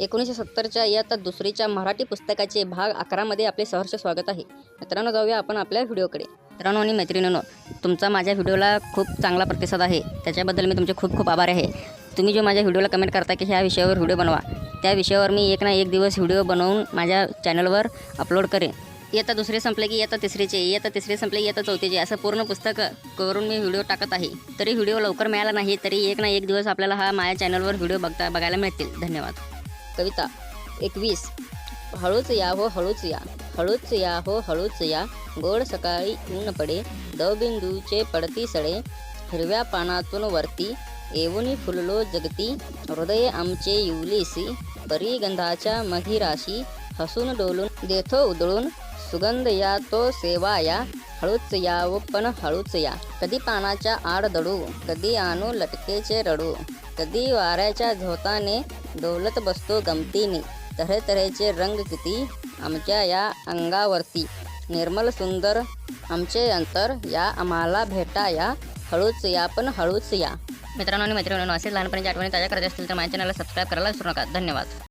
एकोणीसशे सत्तरच्या इयत्ता दुसरीच्या मराठी पुस्तकाचे भाग अकरामध्ये आपले सहर्ष स्वागत आहे. मित्रांनो जाऊया आपण आपल्या व्हिडिओकडे. मित्रांनो आणि मैत्रिणींनो तुमचा माझ्या व्हिडिओला खूप चांगला प्रतिसाद आहे. त्याच्याबद्दल मी तुमचे खूप खूप आभार आहे. तुम्ही जो माझ्या व्हिडिओला कमेंट करता की ह्या विषयावर व्हिडिओ बनवा. त्या विषयावर मी एक ना एक दिवस व्हिडिओ बनवून माझ्या चॅनलवर अपलोड करेन. इयत्ता दुसरे संपले की इयत्ता तिसरीचे इयत्ता तिसरे संपले इयत्ता चौथीचे असं पूर्ण पुस्तक करून मी व्हिडिओ टाकत आहे. तरी व्हिडिओ लवकर मिळाला नाही तरी एक ना एक दिवस आपल्याला हा माझ्या चॅनलवर व्हिडिओ बघता बघायला मिळतील. धन्यवाद. कविता. एकवीस. हळूच या हो हळूच या. हळूच या हो हळूच या. गोड सकाळी ऊन पडे. दवबिंदूचे पडती सडे. हिरव्या पानातून वरती. येऊनी फुललो जगती. हृदय आमचे युवलीसी. परीगंधाच्या मधिराशी हसून डोलून देथो उधळून. सुगंध या तो सेवा या. हळूच या व पण हळूच या. कधी पानाच्या आड दडू. कधी आणू लटकेचे रडू. कधी वाऱ्याच्या झोताने. डोलत बसतो गमतीने. तऱ्हेतऱ्हेचे रंग किती? आमच्या या अंगावरती. निर्मल सुंदर आमचे अंतर या आम्हाला भेटा या हळूच या पण हळूच या. मित्रांनो आणि मैत्रिणींनो असे लहानपणीच्या आठवणी ताज्या करत असतील तर माझ्या चॅनलला सबस्क्राईब करायला विसरू नका. धन्यवाद.